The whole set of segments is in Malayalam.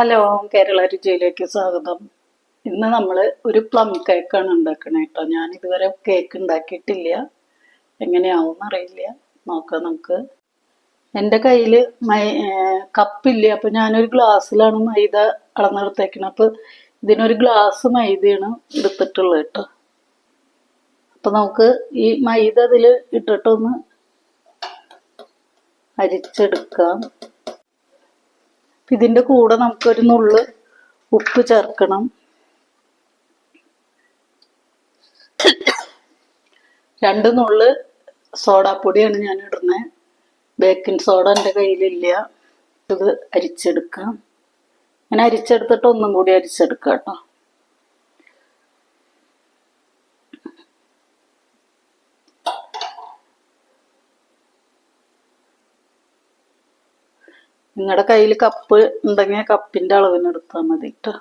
ഹലോ കേരള രുചിയിലേക്ക് സ്വാഗതം. ഇന്ന് നമ്മൾ ഒരു പ്ലം കേക്കാണ് ഉണ്ടാക്കണേ കേട്ടോ. ഞാൻ ഇതുവരെ കേക്ക് ഉണ്ടാക്കിയിട്ടില്ല. എങ്ങനെയാവും അറിയില്ല. നോക്കാം നമുക്ക്. എന്റെ കയ്യിൽ മൈ കപ്പില്ല? അപ്പം ഞാനൊരു ഗ്ലാസ്സിലാണ് മൈദ അളന്നെടുത്തേക്കണത് അപ്പോൾ ഇതിനൊരു ഗ്ലാസ് മൈദയാണ് എടുത്തിട്ടുള്ളത് കേട്ടോ. അപ്പം നമുക്ക് ഈ മൈദ അതിൽ ഇട്ടിട്ടൊന്ന് അരിച്ചെടുക്കാം. ഇതിന്റെ കൂടെ നമുക്കൊരു നുള്ള് ഉപ്പ് ചേർക്കണം. രണ്ട് നുള്ള് സോഡാപ്പൊടിയാണ് ഞാൻ ഇടുന്നത് ബേക്കിംഗ് സോഡ എന്റെ കയ്യിലില്ല. ഇത് അരിച്ചെടുക്കാം. ഞാൻ അരിച്ചെടുത്തിട്ട് ഒന്നും കൂടി അരിച്ചെടുക്കാം കേട്ടോ. നിങ്ങളുടെ കയ്യിൽ കപ്പ് ഉണ്ടെങ്കിൽ കപ്പിന്റെ അളവിന് എടുത്താൽ മതി കേട്ടോ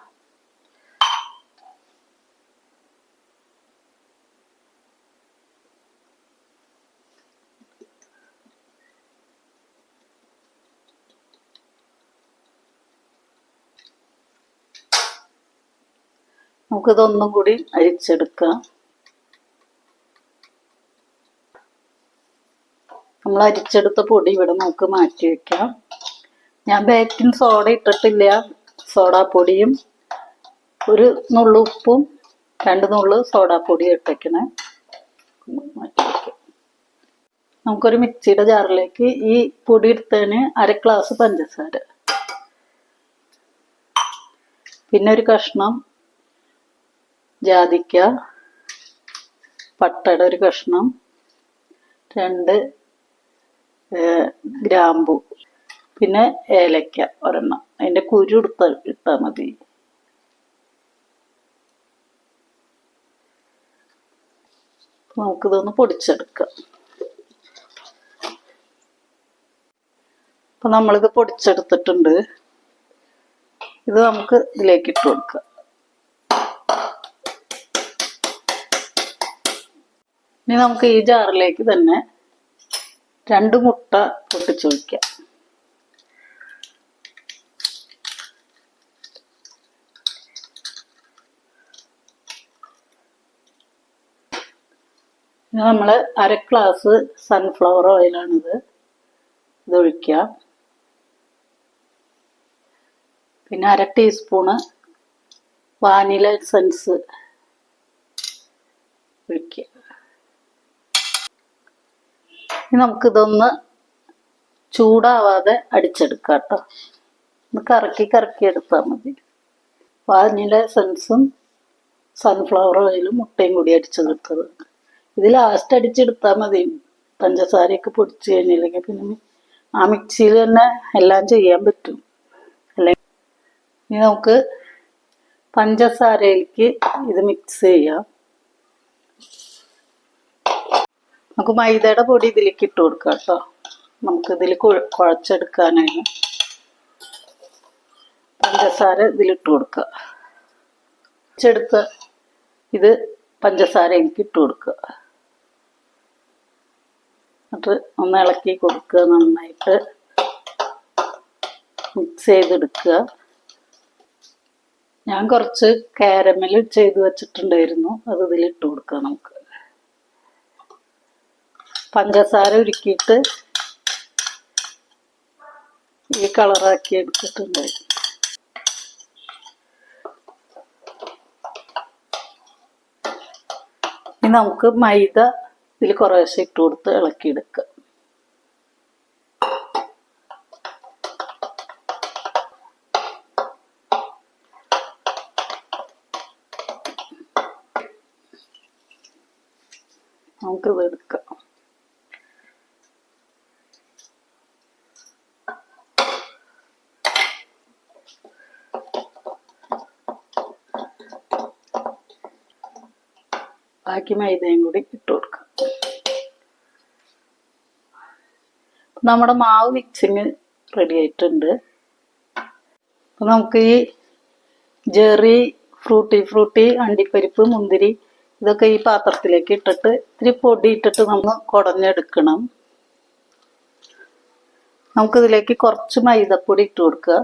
നമുക്കിതൊന്നും കൂടി അരിച്ചെടുക്കാം. നമ്മൾ അരിച്ചെടുത്ത പൊടി ഇവിടെ നമുക്ക് മാറ്റി വെക്കാം. ഞാൻ ബേക്കിംഗ് സോഡ ഇട്ടിട്ടില്ല. സോഡാപ്പൊടിയും ഒരു നുള്ളു ഉപ്പും രണ്ട് നുള്ളു സോഡാപ്പൊടി ഇട്ടേക്കണേ. നമുക്കൊരു മിക്സിയുടെ ജാറിലേക്ക് ഈ പൊടി എടുത്തതിന് അര ഗ്ലാസ് പഞ്ചസാര. പിന്നെ ഒരു കഷ്ണം ജാതിക്ക പട്ടയുടെ ഒരു കഷ്ണം രണ്ട് ഗ്രാമ്പു. പിന്നെ ഏലക്ക ഒരെണ്ണം. അതിന്റെ കുരു എടുത്ത് ഇട്ടാൽ മതി. നമുക്കിതൊന്ന് പൊടിച്ചെടുക്കാം. അപ്പം നമ്മളിത് പൊടിച്ചെടുത്തിട്ടുണ്ട്. ഇത് നമുക്ക് ഇതിലേക്ക് ഇട്ട് കൊടുക്കാം. ഇനി നമുക്ക് ഈ ജാറിലേക്ക് തന്നെ രണ്ട് മുട്ട പൊട്ടിച്ചു നമ്മൾ അര ഗ്ലാസ് സൺഫ്ലവർ ഓയിലാണിത് ഇതൊഴിക്കുക പിന്നെ അര ടീസ്പൂണ് വാനില എസൻസ് ഒഴിക്കുക. ഇനി നമുക്കിതൊന്ന് ചൂടാവാതെ അടിച്ചെടുക്കാം കേട്ടോ. ഒന്ന് കറക്കി കറക്കി എടുത്താൽ മതി. വാനില എസൻസും സൺഫ്ലവർ ഓയിലും മുട്ടയും കൂടി അടിച്ചെടുത്തത്. ഇത് ലാസ്റ്റ് അടിച്ചെടുത്താൽ മതി. പഞ്ചസാരയൊക്കെ പൊടിച്ച് കഴിഞ്ഞില്ലെങ്കിൽ പിന്നെ ആ മിക്സിയിൽ തന്നെ എല്ലാം ചെയ്യാൻ പറ്റും. അല്ലെങ്കിൽ ഇനി നമുക്ക് പഞ്ചസാരയിലേക്ക് ഇത് മിക്സ് ചെയ്യാം. നമുക്ക് മൈദയുടെ പൊടി ഇതിലേക്ക് ഇട്ട് കൊടുക്കാം കേട്ടോ. നമുക്ക് ഇതിൽ കുഴച്ചെടുക്കാനായി പഞ്ചസാര ഇതിലിട്ട് കൊടുക്കുക കുഴച്ചെടുത്ത ഇത് പഞ്ചസാര എനിക്ക് ഇട്ട് കൊടുക്കുക. എന്നിട്ട് ഒന്ന് ഇളക്കി കൊടുക്കുക നന്നായിട്ട്. മിക്സ് ചെയ്തെടുക്കുക. ഞാൻ കുറച്ച് കാരമൽ ചെയ്ത് വെച്ചിട്ടുണ്ടായിരുന്നു. അത് ഇതിലിട്ട് കൊടുക്കുക നമുക്ക്. പഞ്ചസാര ഉരുക്കിയിട്ട് ഈ കളറാക്കി എടുത്തിട്ടുണ്ട്. ഇനി നമുക്ക് മൈദ ഇതിൽ കുറേശ്ശെ ഇട്ട് കൊടുത്ത് ഇളക്കിയെടുക്കുക നമുക്കിത് എടുക്കാം. ബാക്കി മൈദയും കൂടി ഇട്ട് കൊടുക്കാം. നമ്മുടെ മാവ് മിക്സിങ് റെഡി ആയിട്ടുണ്ട്. അപ്പം നമുക്ക് ഈ ജെറി ഫ്രൂട്ടി ഫ്രൂട്ടി അണ്ടിപ്പരിപ്പ് മുന്തിരി ഇതൊക്കെ ഈ പാത്രത്തിലേക്ക് ഇട്ടിട്ട് ഇത്തിരി പൊടി ഇട്ടിട്ട് നമ്മൾ കുടഞ്ഞെടുക്കണം. നമുക്കിതിലേക്ക് കുറച്ച് മൈദപ്പൊടി ഇട്ട് കൊടുക്കുക.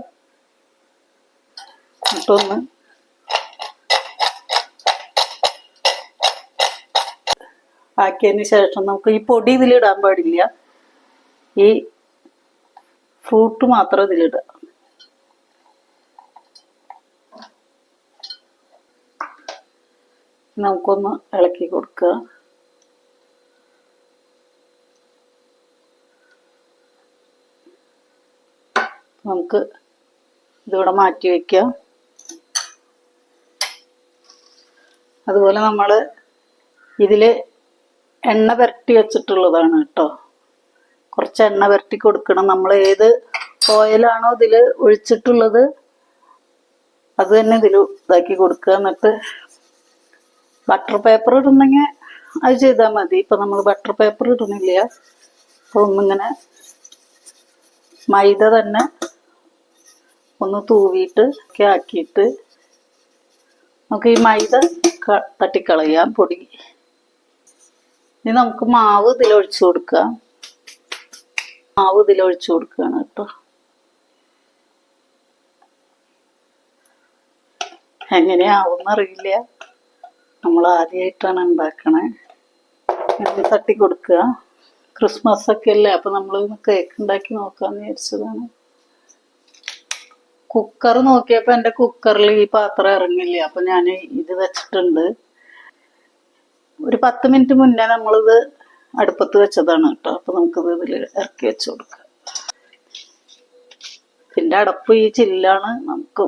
എന്നിട്ടൊന്ന് ആക്കിയതിന് ശേഷം നമുക്ക് ഈ പൊടി ഇതിലിടാൻ പാടില്ല. ഈ ഫ്രൂട്ട് മാത്രം ഇതിലിടുക നമുക്കൊന്ന് ഇളക്കി കൊടുക്കുക. നമുക്ക് ഇതിവിടെ മാറ്റി വയ്ക്കാം അതുപോലെ നമ്മൾ ഇതിൽ എണ്ണ പുരട്ടി വെച്ചിട്ടുള്ളതാണ് കേട്ടോ. കുറച്ച് എണ്ണ വരട്ടി കൊടുക്കണം. നമ്മൾ ഏത് ഓയിലാണോ ഇതിൽ ഒഴിച്ചിട്ടുള്ളത് അത് തന്നെ ഇതിൽ ഇതാക്കി കൊടുക്കുക. എന്നിട്ട് ബട്ടർ പേപ്പർ ഇടുന്നെങ്കിൽ അത് ചെയ്താൽ മതി. ഇപ്പം നമ്മൾ ബട്ടർ പേപ്പർ ഇടുന്നില്ല. അപ്പോൾ ഒന്നിങ്ങനെ മൈദ തന്നെ ഒന്ന് തൂവിയിട്ട് ഒക്കെ ആക്കിയിട്ട് നമുക്ക് ഈ മൈദ തട്ടിക്കളയാം. പൊടി. ഇനി നമുക്ക് മാവ് ഇതിലൊഴിച്ചു കൊടുക്കാം. മാവ് ഇതിലൊഴിച്ചു കൊടുക്കുകയാണ് കേട്ടോ. എങ്ങനെയാവും അറിയില്ല. നമ്മൾ ആദ്യമായിട്ടാണ് ഉണ്ടാക്കണേ. ഇത് തട്ടി കൊടുക്കുക. ക്രിസ്മസ് ഒക്കെ അല്ലേ? അപ്പൊ നമ്മൾ കേക്ക് ഉണ്ടാക്കി നോക്കാന്ന് വിചാരിച്ചതാണ്. കുക്കർ നോക്കിയപ്പോ എന്റെ കുക്കറിൽ ഈ പാത്രം ഇറങ്ങില്ല? അപ്പൊ ഞാൻ ഇത് വെച്ചിട്ടുണ്ട്. ഒരു പത്ത് മിനിറ്റ് മുന്നേ നമ്മളിത് അടുപ്പത്ത് വെച്ചതാണ് കേട്ടോ. അപ്പൊ നമുക്കിത് ഇതിൽ ഇറക്കി വെച്ച് കൊടുക്കാം. പിന്നെ അടപ്പ് ഈ ചില്ലാണ്. നമുക്ക്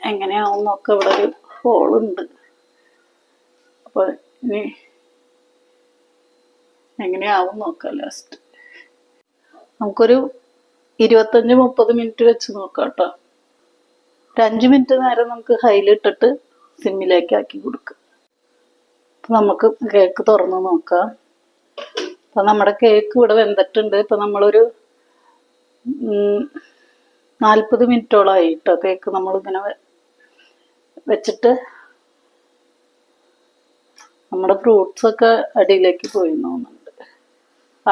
എങ്ങനെയാവും നോക്കാം ഇവിടെ ഒരു ഹോളുണ്ട് അപ്പൊ ഇനി എങ്ങനെയാവും നോക്കാം ലാസ്റ്റ് നമുക്കൊരു ഇരുപത്തഞ്ച് മുപ്പത് മിനിറ്റ് വെച്ച് നോക്കാം കേട്ടോ. ഒരു അഞ്ച് മിനിറ്റ് നേരം നമുക്ക് ഹൈലിട്ടിട്ട് സിമ്മിലേക്ക് ആക്കി കൊടുക്കുക നമുക്ക് കേക്ക് തുറന്ന് നോക്കാം. അപ്പൊ നമ്മുടെ കേക്ക് ഇവിടെ വെന്തിട്ടുണ്ട്. ഇപ്പൊ നമ്മളൊരു നാൽപ്പത് മിനിറ്റോളമായി കേട്ടോ കേക്ക് നമ്മളിങ്ങനെ വെച്ചിട്ട് നമ്മുടെ ഫ്രൂട്ട്സ് ഒക്കെ അടിയിലേക്ക് പോയി തോന്നുന്നുണ്ട്.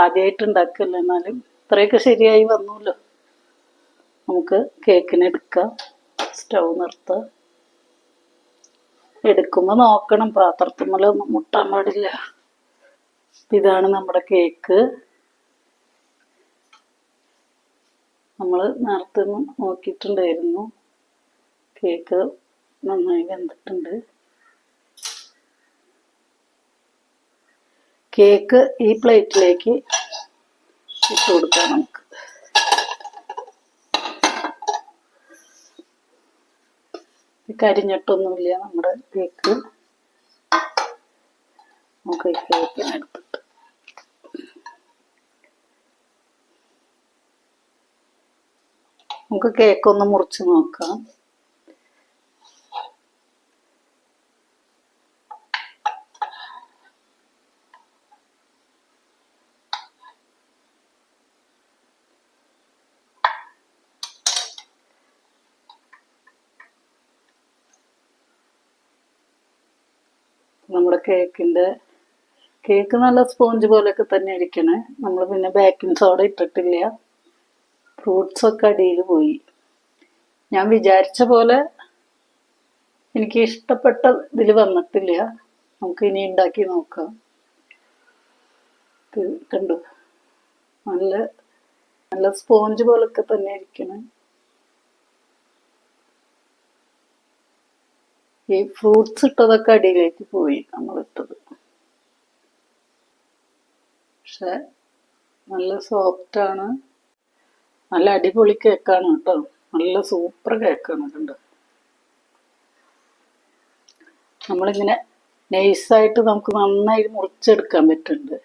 ആദ്യമായിട്ട് ഉണ്ടാക്കല്ലേ എന്നാലും ഇത്രയൊക്കെ ശരിയായി വന്നല്ലോ. നമുക്ക് കേക്കിന് എടുക്കാം സ്റ്റൗ നിർത്താം. എടുക്കുമ്പോൾ നോക്കണം പാത്രത്തുമ്മലൊന്നും മുട്ടാൻ പാടില്ല. ഇതാണ് നമ്മുടെ കേക്ക്. നമ്മൾ നേരത്തെ നോക്കിയിട്ടുണ്ടായിരുന്നു. കേക്ക് നന്നായി വെന്തിട്ടുണ്ട്. കേക്ക് ഈ പ്ലേറ്റിലേക്ക് ഇട്ട് കൊടുക്കാം നമുക്ക്. കരിഞ്ഞിട്ടൊന്നുമില്ല നമ്മുടെ കേക്ക്. നമുക്ക് ഈ നമുക്ക് കേക്ക് ഒന്ന് മുറിച്ച് നോക്കാം. നമ്മുടെ കേക്കിന്റെ കേക്ക് നല്ല സ്പോഞ്ച് പോലെയൊക്കെ തന്നെ ഇരിക്കണേ. നമ്മൾ പിന്നെ ബേക്കിംഗ് സോഡ ഇട്ടിട്ടില്ല. ഫ്രൂട്ട്സ് ഒക്കെ അടിയിൽ പോയി. ഞാൻ വിചാരിച്ച പോലെ എനിക്ക് ഇഷ്ടപ്പെട്ട ഇതിൽ വന്നിട്ടില്ല. നമുക്ക് ഇനി ഉണ്ടാക്കി നോക്കാം. കണ്ടു? നല്ല നല്ല സ്പോഞ്ച് പോലൊക്കെ തന്നെ ഇരിക്കണേ. ഈ ഫ്രൂട്ട്സ് ഇട്ടതൊക്കെ അടിയിലേക്ക് പോയി നമ്മൾ ഇട്ടത്. പക്ഷെ നല്ല സോഫ്റ്റ് ആണ് നല്ല അടിപൊളി കേക്കാണ് കേട്ടോ. നല്ല സൂപ്പർ കേക്കാണ് കണ്ടോ നമ്മളിങ്ങനെ നൈസായിട്ട് നമുക്ക് നന്നായി മുറിച്ചെടുക്കാൻ പറ്റുന്നുണ്ട്.